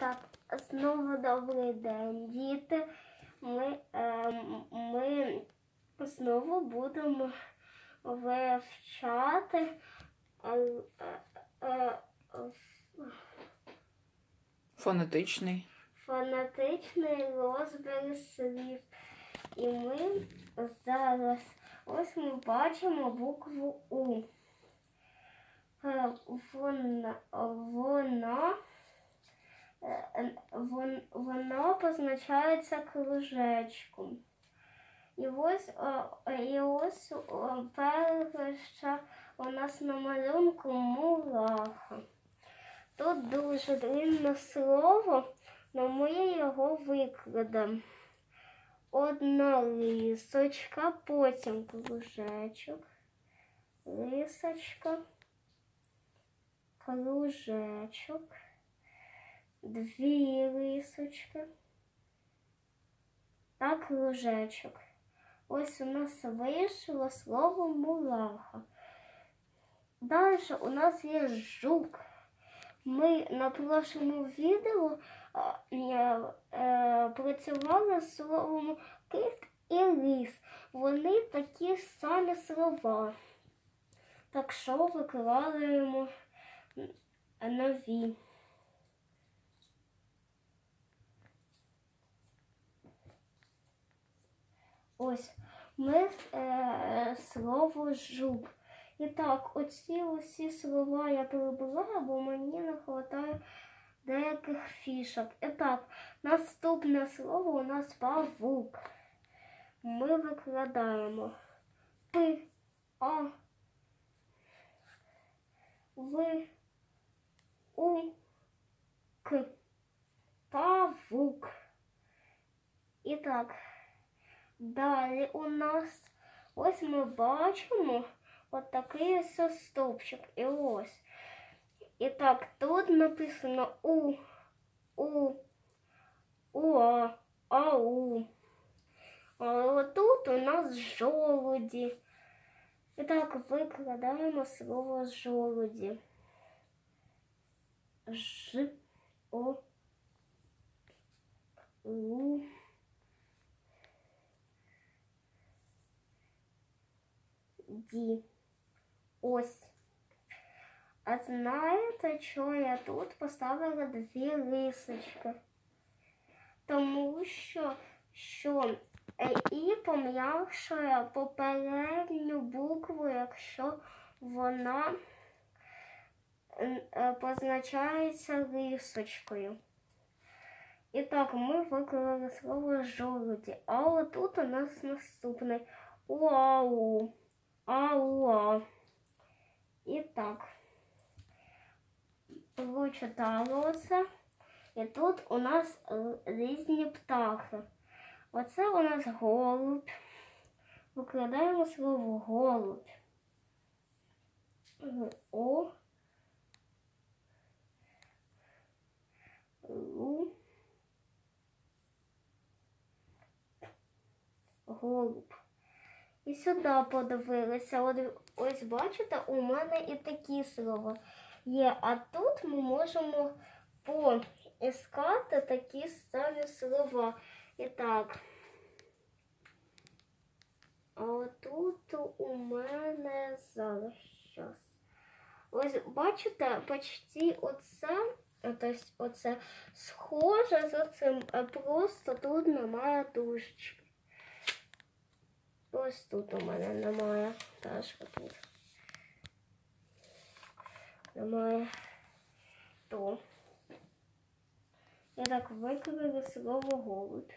так, знову добрий день, діти. Ми, е, ми знову будемо вивчати е, е, е, Фонетичний. фонетичний розбір слів. І ми зараз ось ми бачимо букву У. Е, Вона, вона, е, вон- вона позначається кружечком. І ось, і ось перша у нас на малюнку мураха. Тут дуже длинне слово, але ми його викладемо. Одна лисочка, потім кружечок, лисочка, кружечок, дві лисочки та кружечок. Ось у нас вийшло слово мураха. Далі у нас є жук. Ми на прошлому відео е, е, працювали з словом кит і ліс. Вони такі самі слова. Так що викладаємо нові. Ось ми е, слово жук. І так, оці усі слова я перебула, бо мені не вистачає деяких фішок. І так, наступне слово у нас павук. Ми викладаємо П, А, В, У, К. Павук. І так, далі у нас ось ми бачимо от такий ось стовпчик. І ось. І так, тут написано У, У, Уа, Ау. А отут у нас жолуді. І так викладаємо слово жолуді. Ж, О, У. Ді. Ось. А знаєте, що я тут поставила дві лисочки? Тому що, що е, і пом'якшує попередню букву, якщо вона е, позначається лисочкою. І так, ми виклали слово жолуді. А отут у нас наступний уау. Ауа. І так. Прочитали оце. І тут у нас е, різні птахи. Оце у нас голуб. Викладаємо слово голуб. О. Лу. Голуб. І сюди подивилися. Ось бачите, у мене і такі слова є. А тут ми можемо поіскати такі самі слова. І так. А отут у мене зараз щас. Ось бачите, почти оце, тобто оце схоже з оцим, просто тут немає дужечки. Ось тут у мене немає. Теж тут. Немає. То. Я так викликаю слово голубь.